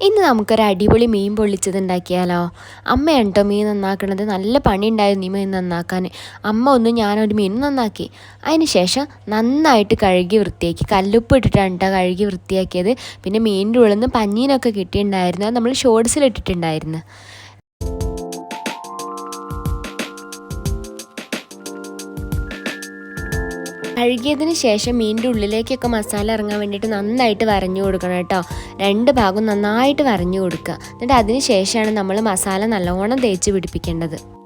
ഇന്ന് നമുക്കൊരു അടിപൊളി മീൻ പൊള്ളിച്ചത് ഉണ്ടാക്കിയാലോ അമ്മയാണ് കേട്ടോ മീൻ നന്നാക്കണത്? നല്ല പണി ഉണ്ടായിരുന്നു ഈ മീൻ നന്നാക്കാൻ. അമ്മ ഒന്ന് ഞാനൊരു മീൻ നന്നാക്കി. അതിന് ശേഷം നന്നായിട്ട് കഴുകി വൃത്തിയാക്കി. കല്ലുപ്പ് ഇട്ടിട്ടാണ് കേട്ടോ കഴുകി വൃത്തിയാക്കിയത്. പിന്നെ മീനിന്റെ ഉള്ളിൽ നിന്ന് പഞ്ഞീനൊക്കെ കിട്ടിയിട്ടുണ്ടായിരുന്നു. നമ്മൾ ഷോർട്സിൽ ഇട്ടിട്ടുണ്ടായിരുന്നു. കഴുകിയതിന് ശേഷം മീനിന്റെ ഉള്ളിലേക്കൊക്കെ മസാല ഇറങ്ങാൻ വേണ്ടിയിട്ട് നന്നായിട്ട് വരഞ്ഞു കൊടുക്കണം കേട്ടോ. രണ്ട് ഭാഗവും നന്നായിട്ട് വരഞ്ഞു കൊടുക്കുക. എന്നിട്ട് അതിന് ശേഷമാണ് നമ്മൾ മസാല നല്ലോണം തേച്ച് പിടിപ്പിക്കേണ്ടത്.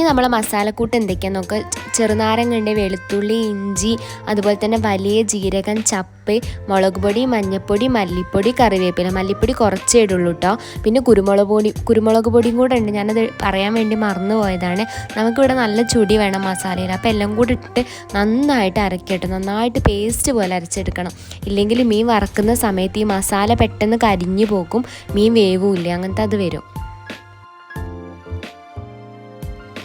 ഇനി നമ്മൾ മസാലക്കൂട്ട് എന്തൊക്കെയാന്ന് നോക്കുക ചെറുനാരങ്ങണ്ട് വെളുത്തുള്ളി ഇഞ്ചി അതുപോലെ തന്നെ വലിയ ജീരകം ചപ്പ് മുളക് പൊടി മഞ്ഞൾപ്പൊടി മല്ലിപ്പൊടി കറിവേപ്പില. മല്ലിപ്പൊടി കുറച്ചേ ഇടുള്ളൂ കേട്ടോ പിന്നെ കുരുമുളക് പൊടി കുരുമുളക് പൊടിയും കൂടെ ഉണ്ട്. ഞാനത് പറയാൻ വേണ്ടി മറന്നു പോയതാണ് നമുക്കിവിടെ നല്ല ചുടി വേണം മസാലയിൽ. അപ്പോൾ എല്ലാം കൂടി ഇട്ടിട്ട് നന്നായിട്ട് അരക്കട്ടെ നന്നായിട്ട് പേസ്റ്റ് പോലെ അരച്ചെടുക്കണം. ഇല്ലെങ്കിൽ മീൻ വറക്കുന്ന സമയത്ത് ഈ മസാല പെട്ടെന്ന് കരിഞ്ഞു പോകും. മീൻ വേവില്ല. അങ്ങനത്തെ അത് വരും.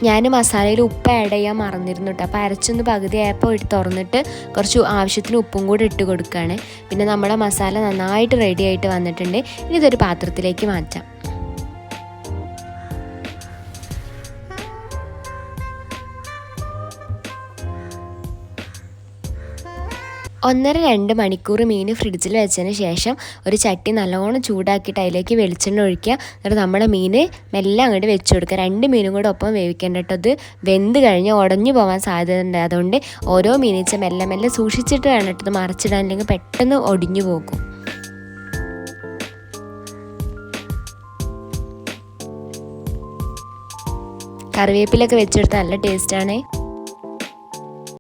ഞാൻ മസാലയിൽ ഉപ്പ് ആഡ് ചെയ്യാൻ മറന്നിരുന്നു കേട്ടോ അപ്പോൾ അരച്ചൊന്ന് പകുതി ആയപ്പോൾ ഇട്ട് തുറന്നിട്ട് കുറച്ച് ആവശ്യത്തിന് ഉപ്പും കൂടി ഇട്ട് കൊടുക്കുകയാണ് പിന്നെ നമ്മുടെ മസാല നന്നായിട്ട് റെഡി ആയിട്ട് വന്നിട്ടുണ്ട്. ഇനി ഇതൊരു പാത്രത്തിലേക്ക് മാറ്റാം. ഒന്നര രണ്ട് മണിക്കൂർ മീൻ ഫ്രിഡ്ജിൽ വെച്ചതിന് ശേഷം ഒരു ചട്ടി നല്ലോണം ചൂടാക്കിയിട്ട് അതിലേക്ക് വെളിച്ചെണ്ണ ഒഴിക്കുക. എന്നിട്ട് നമ്മുടെ മീൻ മെല്ലെ അങ്ങോട്ട് വെച്ച് കൊടുക്കുക. രണ്ട് മീനും കൂടെ ഒപ്പം വേവിക്കേണ്ട കേട്ടോ. അത് വെന്ത് കഴിഞ്ഞ് ഉടഞ്ഞു പോകാൻ സാധ്യതയുണ്ട് അതുകൊണ്ട് ഓരോ മീനിച്ച മെല്ലെ മെല്ലെ സൂക്ഷിച്ചിട്ട് വേണം കേട്ടത് മറിച്ചിടാൻ. അല്ലെങ്കിൽ പെട്ടെന്ന് ഒടിഞ്ഞു പോകും. കറിവേപ്പിലൊക്കെ വെച്ചെടുത്താൽ നല്ല ടേസ്റ്റാണ്